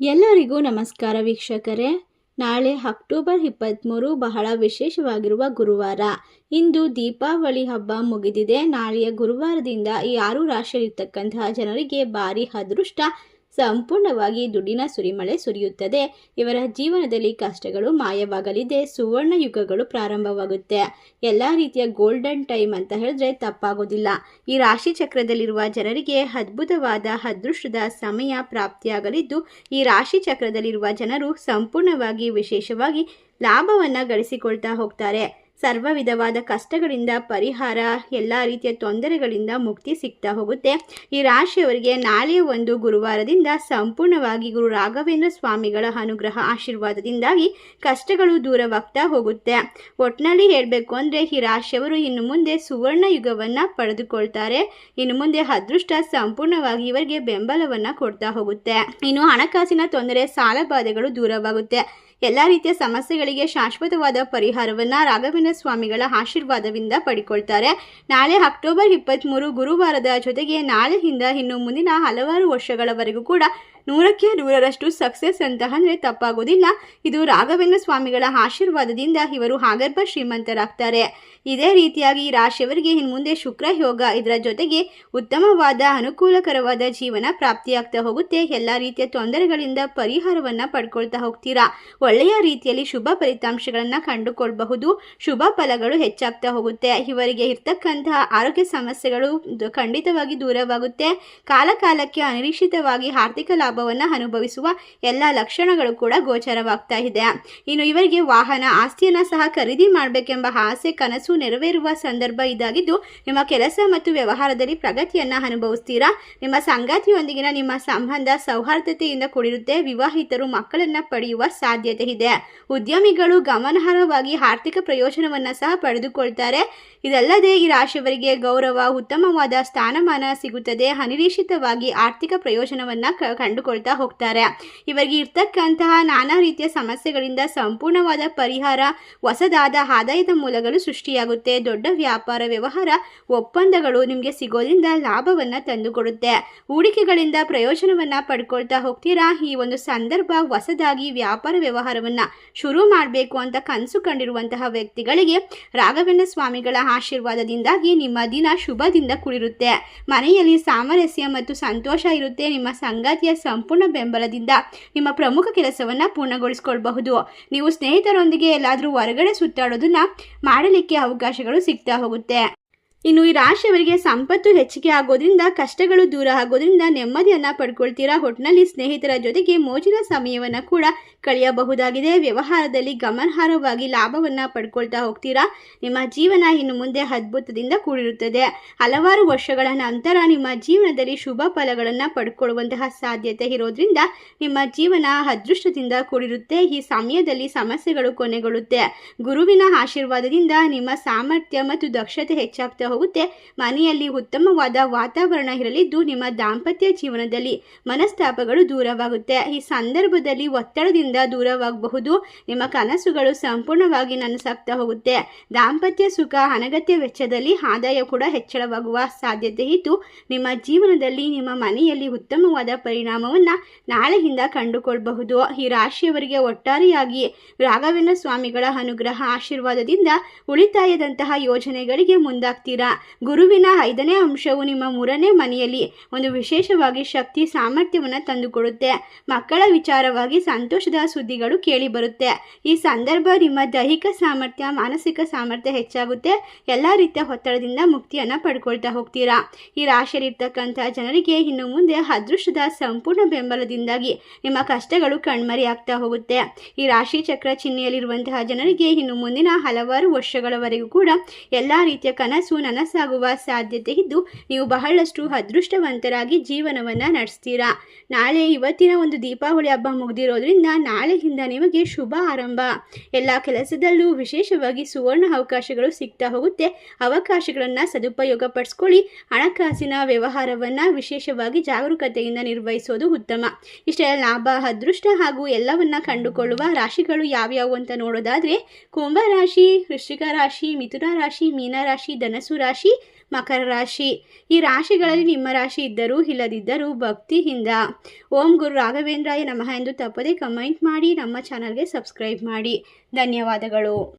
ಎಲ್ಲರಿಗೂ ನಮಸ್ಕಾರ ವೀಕ್ಷಕರೇ. ನಾಳೆ ಅಕ್ಟೋಬರ್ ಇಪ್ಪತ್ತ್ಮೂರು ಬಹಳ ವಿಶೇಷವಾಗಿರುವ ಗುರುವಾರ. ಇಂದು ದೀಪಾವಳಿ ಹಬ್ಬ ಮುಗಿದಿದೆ. ನಾಳೆಯ ಗುರುವಾರದಿಂದ ಈ ಆರು ರಾಶಿಯಲ್ಲಿರ್ತಕ್ಕಂತಹ ಜನರಿಗೆ ಭಾರಿ ಅದೃಷ್ಟ. ಸಂಪೂರ್ಣವಾಗಿ ದುಡ್ಡಿನ ಸುರಿಮಳೆ ಸುರಿಯುತ್ತದೆ. ಇವರ ಜೀವನದಲ್ಲಿ ಕಷ್ಟಗಳು ಮಾಯವಾಗಲಿದೆ. ಸುವರ್ಣ ಯುಗಗಳು ಪ್ರಾರಂಭವಾಗುತ್ತೆ. ಎಲ್ಲ ರೀತಿಯ ಗೋಲ್ಡನ್ ಟೈಮ್ ಅಂತ ಹೇಳಿದ್ರೆ ತಪ್ಪಾಗೋದಿಲ್ಲ. ಈ ರಾಶಿ ಚಕ್ರದಲ್ಲಿರುವ ಜನರಿಗೆ ಅದ್ಭುತವಾದ, ಅದೃಷ್ಟದ ಸಮಯ ಪ್ರಾಪ್ತಿಯಾಗಲಿದ್ದು, ಈ ರಾಶಿ ಚಕ್ರದಲ್ಲಿರುವ ಜನರು ಸಂಪೂರ್ಣವಾಗಿ ವಿಶೇಷವಾಗಿ ಲಾಭವನ್ನು ಗಳಿಸಿಕೊಳ್ತಾ ಹೋಗ್ತಾರೆ. ಸರ್ವ ವಿಧವಾದ ಕಷ್ಟಗಳಿಂದ ಪರಿಹಾರ, ಎಲ್ಲ ರೀತಿಯ ತೊಂದರೆಗಳಿಂದ ಮುಕ್ತಿ ಸಿಗ್ತಾ ಹೋಗುತ್ತೆ. ಈ ರಾಶಿಯವರಿಗೆ ನಾಳೆ ಒಂದು ಗುರುವಾರದಿಂದ ಸಂಪೂರ್ಣವಾಗಿ ಗುರು ರಾಘವೇಂದ್ರ ಸ್ವಾಮಿಗಳ ಅನುಗ್ರಹ ಆಶೀರ್ವಾದದಿಂದಾಗಿ ಕಷ್ಟಗಳು ದೂರವಾಗ್ತಾ ಹೋಗುತ್ತೆ. ಒಟ್ಟಿನಲ್ಲಿ ಹೇಳಬೇಕು ಅಂದರೆ ಈ ರಾಶಿಯವರು ಇನ್ನು ಮುಂದೆ ಸುವರ್ಣ ಯುಗವನ್ನು ಪಡೆದುಕೊಳ್ತಾರೆ. ಇನ್ನು ಮುಂದೆ ಅದೃಷ್ಟ ಸಂಪೂರ್ಣವಾಗಿ ಇವರಿಗೆ ಬೆಂಬಲವನ್ನು ಕೊಡ್ತಾ ಹೋಗುತ್ತೆ. ಇನ್ನು ಹಣಕಾಸಿನ ತೊಂದರೆ ಸಾಲ ಬಾಧೆಗಳು ದೂರವಾಗುತ್ತೆ. ಎಲ್ಲ ರೀತಿಯ ಸಮಸ್ಯೆಗಳಿಗೆ ಶಾಶ್ವತವಾದ ಪರಿಹಾರವನ್ನು ರಾಘವೇಂದ್ರ ಸ್ವಾಮಿಗಳ ಆಶೀರ್ವಾದದಿಂದ ಪಡಿಕೊಳ್ತಾರೆ. ನಾಳೆ ಅಕ್ಟೋಬರ್ ಇಪ್ಪತ್ತ್ಮೂರು ಗುರುವಾರದ ಜೊತೆಗೆ ನಾಳೆಯಿಂದ ಇನ್ನು ಮುಂದಿನ ಹಲವಾರು ವರ್ಷಗಳವರೆಗೂ ಕೂಡ ನೂರಕ್ಕೆ ನೂರರಷ್ಟು ಸಕ್ಸಸ್ ಅಂತ ಅಂದರೆ ತಪ್ಪಾಗೋದಿಲ್ಲ. ಇದು ರಾಘವೇಂದ್ರ ಸ್ವಾಮಿಗಳ ಆಶೀರ್ವಾದದಿಂದ ಇವರು ಆಗರ್ಭ ಶ್ರೀಮಂತರಾಗ್ತಾರೆ. ಇದೇ ರೀತಿಯಾಗಿ ಈ ರಾಶಿಯವರಿಗೆ ಇನ್ನು ಮುಂದೆ ಶುಕ್ರ ಯೋಗ ಇದರ ಜೊತೆಗೆ ಉತ್ತಮವಾದ ಅನುಕೂಲಕರವಾದ ಜೀವನ ಪ್ರಾಪ್ತಿಯಾಗ್ತಾ ಹೋಗುತ್ತೆ. ಎಲ್ಲ ರೀತಿಯ ತೊಂದರೆಗಳಿಂದ ಪರಿಹಾರವನ್ನು ಪಡ್ಕೊಳ್ತಾ ಹೋಗ್ತೀರಾ? ಒಳ್ಳೆಯ ರೀತಿಯಲ್ಲಿ ಶುಭ ಫಲಿತಾಂಶಗಳನ್ನು ಕಂಡುಕೊಳ್ಬಹುದು. ಶುಭ ಫಲಗಳು ಹೆಚ್ಚಾಗ್ತಾ ಹೋಗುತ್ತೆ. ಇವರಿಗೆ ಇರ್ತಕ್ಕಂತಹ ಆರೋಗ್ಯ ಸಮಸ್ಯೆಗಳು ಖಂಡಿತವಾಗಿ ದೂರವಾಗುತ್ತೆ. ಕಾಲಕಾಲಕ್ಕೆ ಅನಿರೀಕ್ಷಿತವಾಗಿ ಆರ್ಥಿಕ ಲಾಭವನ್ನು ಅನುಭವಿಸುವ ಎಲ್ಲ ಲಕ್ಷಣಗಳು ಕೂಡ ಗೋಚರವಾಗ್ತಾ ಇದೆ. ಇನ್ನು ಇವರಿಗೆ ವಾಹನ, ಆಸ್ತಿಯನ್ನು ಸಹ ಖರೀದಿ ಮಾಡಬೇಕೆಂಬ ಆಸೆ, ಕನಸು ನೆರವೇರುವ ಸಂದರ್ಭ ಇದಾಗಿದ್ದು, ನಿಮ್ಮ ಕೆಲಸ ಮತ್ತು ವ್ಯವಹಾರದಲ್ಲಿ ಪ್ರಗತಿಯನ್ನು ಅನುಭವಿಸ್ತೀರಾ? ನಿಮ್ಮ ಸಂಗಾತಿಯೊಂದಿಗಿನ ನಿಮ್ಮ ಸಂಬಂಧ ಸೌಹಾರ್ದತೆಯಿಂದ ಕೂಡಿರುತ್ತೆ. ವಿವಾಹಿತರು ಮಕ್ಕಳನ್ನು ಪಡೆಯುವ ಸಾಧ್ಯತೆ ಇದೆ. ಉದ್ಯಮಿಗಳು ಗಮನಾರ್ಹವಾಗಿ ಆರ್ಥಿಕ ಪ್ರಯೋಜನವನ್ನು ಸಹ ಪಡೆದುಕೊಳ್ತಾರೆ. ಇದಲ್ಲದೆ, ಈ ರಾಶಿಯವರಿಗೆ ಗೌರವ, ಉತ್ತಮವಾದ ಸ್ಥಾನಮಾನ ಸಿಗುತ್ತದೆ. ಅನಿರೀಕ್ಷಿತವಾಗಿ ಆರ್ಥಿಕ ಪ್ರಯೋಜನವನ್ನು ಕಂಡುಕೊಳ್ತಾ ಹೋಗ್ತಾರೆ. ಇವರಿಗೆ ಇರ್ತಕ್ಕಂತಹ ನಾನಾ ರೀತಿಯ ಸಮಸ್ಯೆಗಳಿಂದ ಸಂಪೂರ್ಣವಾದ ಪರಿಹಾರ, ಹೊಸದಾದ ಆದಾಯದ ಮೂಲಗಳು ಸೃಷ್ಟಿಯಾಗುತ್ತೆ ದೊಡ್ಡ ವ್ಯಾಪಾರ ವ್ಯವಹಾರ ಒಪ್ಪಂದಗಳು ನಿಮಗೆ ಸಿಗೋದ್ರಿಂದ ಲಾಭವನ್ನು ತಂದುಕೊಡುತ್ತೆ. ಹೂಡಿಕೆಗಳಿಂದ ಪ್ರಯೋಜನವನ್ನು ಪಡ್ಕೊಳ್ತಾ ಹೋಗ್ತೀರಾ? ಈ ಒಂದು ಸಂದರ್ಭ ಹೊಸದಾಗಿ ವ್ಯಾಪಾರ ವ್ಯವಹಾರವನ್ನು ಶುರು ಮಾಡಬೇಕು ಅಂತ ಕನಸು ಕಂಡಿರುವಂತಹ ವ್ಯಕ್ತಿಗಳಿಗೆ ರಾಘವೇಂದ್ರ ಸ್ವಾಮಿಗಳ ಆಶೀರ್ವಾದದಿಂದಾಗಿ ನಿಮ್ಮ ದಿನ ಶುಭದಿಂದ ಕೂಡಿರುತ್ತೆ ಮನೆಯಲ್ಲಿ ಸಾಮರಸ್ಯ ಮತ್ತು ಸಂತೋಷ ಇರುತ್ತೆ. ನಿಮ್ಮ ಸಂಗಾತಿಯ ಸಂಪೂರ್ಣ ಬೆಂಬಲದಿಂದ ನಿಮ್ಮ ಪ್ರಮುಖ ಕೆಲಸವನ್ನು ಪೂರ್ಣಗೊಳಿಸ್ಕೊಳ್ಬಹುದು. ನೀವು ಸ್ನೇಹಿತರೊಂದಿಗೆ ಎಲ್ಲಾದರೂ ಹೊರಗಡೆ ಸುತ್ತಾಡೋದನ್ನ ಮಾಡಲಿಕ್ಕೆ ಅವಕಾಶಗಳು ಸಿಗ್ತಾ ಹೋಗುತ್ತೆ. ಇನ್ನು ಈ ರಾಶಿಯವರಿಗೆ ಸಂಪತ್ತು ಹೆಚ್ಚಿಗೆ ಆಗೋದ್ರಿಂದ, ಕಷ್ಟಗಳು ದೂರ ಆಗೋದ್ರಿಂದ ನೆಮ್ಮದಿಯನ್ನು ಪಡ್ಕೊಳ್ತೀರಾ? ಒಟ್ಟಿನಲ್ಲಿ ಸ್ನೇಹಿತರ ಜೊತೆಗೆ ಮೋಜಿನ ಸಮಯವನ್ನು ಕೂಡ ಕಳೆಯಬಹುದಾಗಿದೆ. ವ್ಯವಹಾರದಲ್ಲಿ ಗಮನಾರ್ಹವಾಗಿ ಲಾಭವನ್ನ ಪಡ್ಕೊಳ್ತಾ ಹೋಗ್ತೀರಾ? ನಿಮ್ಮ ಜೀವನ ಇನ್ನು ಮುಂದೆ ಅದ್ಭುತದಿಂದ ಕೂಡಿರುತ್ತದೆ. ಹಲವಾರು ವರ್ಷಗಳ ನಂತರ ನಿಮ್ಮ ಜೀವನದಲ್ಲಿ ಶುಭ ಫಲಗಳನ್ನ ಪಡ್ಕೊಳ್ಳುವಂತಹ ಸಾಧ್ಯತೆ ಇರೋದ್ರಿಂದ ನಿಮ್ಮ ಜೀವನ ಅದೃಷ್ಟದಿಂದ ಕೂಡಿರುತ್ತೆ. ಈ ಸಮಯದಲ್ಲಿ ಸಮಸ್ಯೆಗಳು ಕೊನೆಗೊಳ್ಳುತ್ತೆ. ಗುರುವಿನ ಆಶೀರ್ವಾದದಿಂದ ನಿಮ್ಮ ಸಾಮರ್ಥ್ಯ ಮತ್ತು ದಕ್ಷತೆ ಹೆಚ್ಚಾಗ್ತಾ ಹೋಗುತ್ತೆ ಮನೆಯಲ್ಲಿ ಉತ್ತಮವಾದ ವಾತಾವರಣ ಇರಲಿದ್ದು ನಿಮ್ಮ ದಾಂಪತ್ಯ ಜೀವನದಲ್ಲಿ ಮನಸ್ತಾಪಗಳು ದೂರವಾಗುತ್ತೆ. ಈ ಸಂದರ್ಭದಲ್ಲಿ ಒತ್ತಡದಿಂದ ದೂರವಾಗಬಹುದು. ನಿಮ್ಮ ಕನಸುಗಳು ಸಂಪೂರ್ಣವಾಗಿ ನನಸಾಗ್ತಾ ಹೋಗುತ್ತೆ. ದಾಂಪತ್ಯ ಸುಖ, ಅನಗತ್ಯ ವೆಚ್ಚದಲ್ಲಿ ಆದಾಯ ಕೂಡ ಹೆಚ್ಚಳವಾಗುವ ಸಾಧ್ಯತೆ ಇದ್ದು, ನಿಮ್ಮ ಜೀವನದಲ್ಲಿ ನಿಮ್ಮ ಮನೆಯಲ್ಲಿ ಉತ್ತಮವಾದ ಪರಿಣಾಮವನ್ನು ನಾಳೆಯಿಂದ ಕಂಡುಕೊಳ್ಬಹುದು. ಈ ರಾಶಿಯವರಿಗೆ ಒಟ್ಟಾರೆಯಾಗಿ ರಾಘವೇಂದ್ರ ಸ್ವಾಮಿಗಳ ಅನುಗ್ರಹ, ಆಶೀರ್ವಾದದಿಂದ ಉಳಿತಾಯದಂತಹ ಯೋಜನೆಗಳಿಗೆ ಮುಂದಾಗ್ತೀರಾ? ಗುರುವಿನ ಐದನೇ ಅಂಶವು ನಿಮ್ಮ ಮೂರನೇ ಮನೆಯಲ್ಲಿ ಒಂದು ವಿಶೇಷವಾಗಿ ಶಕ್ತಿ ಸಾಮರ್ಥ್ಯವನ್ನು ತಂದುಕೊಡುತ್ತೆ. ಮಕ್ಕಳ ವಿಚಾರವಾಗಿ ಸಂತೋಷದ ಸುದ್ದಿಗಳು ಕೇಳಿ ಬರುತ್ತೆ ಈ ಸಂದರ್ಭ ನಿಮ್ಮ ದೈಹಿಕ ಸಾಮರ್ಥ್ಯ, ಮಾನಸಿಕ ಸಾಮರ್ಥ್ಯ ಹೆಚ್ಚಾಗುತ್ತೆ. ಎಲ್ಲ ರೀತಿಯ ಒತ್ತಡದಿಂದ ಮುಕ್ತಿಯನ್ನು ಪಡ್ಕೊಳ್ತಾ ಹೋಗ್ತೀರಾ? ಈ ರಾಶಿಯಲ್ಲಿರ್ತಕ್ಕಂಥ ಜನರಿಗೆ ಇನ್ನು ಮುಂದೆ ಅದೃಷ್ಟದ ಸಂಪೂರ್ಣ ಬೆಂಬಲದಿಂದಾಗಿ ನಿಮ್ಮ ಕಷ್ಟಗಳು ಕಣ್ಮರೆಯಾಗ್ತಾ ಹೋಗುತ್ತೆ. ಈ ರಾಶಿ ಚಕ್ರ ಚಿಹ್ನೆಯಲ್ಲಿರುವಂತಹ ಜನರಿಗೆ ಇನ್ನು ಮುಂದಿನ ಹಲವಾರು ವರ್ಷಗಳವರೆಗೂ ಕೂಡ ಎಲ್ಲ ರೀತಿಯ ಕನಸು ನನಸಾಗುವ ಸಾಧ್ಯತೆ ಇದ್ದು ನೀವು ಬಹಳಷ್ಟು ಅದೃಷ್ಟವಂತರಾಗಿ ಜೀವನವನ್ನು ನಡೆಸ್ತೀರಾ. ನಾಳೆ ಇವತ್ತಿನ ಒಂದು ದೀಪಾವಳಿ ಹಬ್ಬ ಮುಗಿದಿರೋದ್ರಿಂದ ನಾಳೆಯಿಂದ ನಿಮಗೆ ಶುಭ ಆರಂಭ. ಎಲ್ಲ ಕೆಲಸದಲ್ಲೂ ವಿಶೇಷವಾಗಿ ಸುವರ್ಣ ಅವಕಾಶಗಳು ಸಿಗ್ತಾ ಹೋಗುತ್ತೆ. ಅವಕಾಶಗಳನ್ನು ಸದುಪಯೋಗ ಪಡಿಸ್ಕೊಳ್ಳಿ. ಹಣಕಾಸಿನ ವ್ಯವಹಾರವನ್ನು ವಿಶೇಷವಾಗಿ ಜಾಗರೂಕತೆಯಿಂದ ನಿರ್ವಹಿಸೋದು ಉತ್ತಮ. ಇಷ್ಟೇ ಲಾಭ, ಅದೃಷ್ಟ ಹಾಗೂ ಎಲ್ಲವನ್ನ ಕಂಡುಕೊಳ್ಳುವ ರಾಶಿಗಳು ಯಾವ್ಯಾವು ಅಂತ ನೋಡೋದಾದರೆ, ಕುಂಭ ರಾಶಿ, ವೃಶ್ಚಿಕ ರಾಶಿ, ಮಿಥುನ ರಾಶಿ, ಮೀನ ರಾಶಿ, ಧನಸು ರಾಶಿ, ಮಕರ ರಾಶಿ. ಈ ರಾಶಿಗಳಲ್ಲಿ ನಿಮ್ಮ ರಾಶಿ ಇದ್ದರೂ ಇಲ್ಲದಿದ್ದರೂ ಭಕ್ತಿಯಿಂದ. ಓಂ ಗುರು ರಾಘವೇಂದ್ರಾಯ ನಮಃ ಎಂದು ತಪ್ಪದೇ ಕಮೆಂಟ್ ಮಾಡಿ, ನಮ್ಮ ಚಾನಲ್ಗೆ ಸಬ್ಸ್ಕ್ರೈಬ್ ಮಾಡಿ. ಧನ್ಯವಾದಗಳು.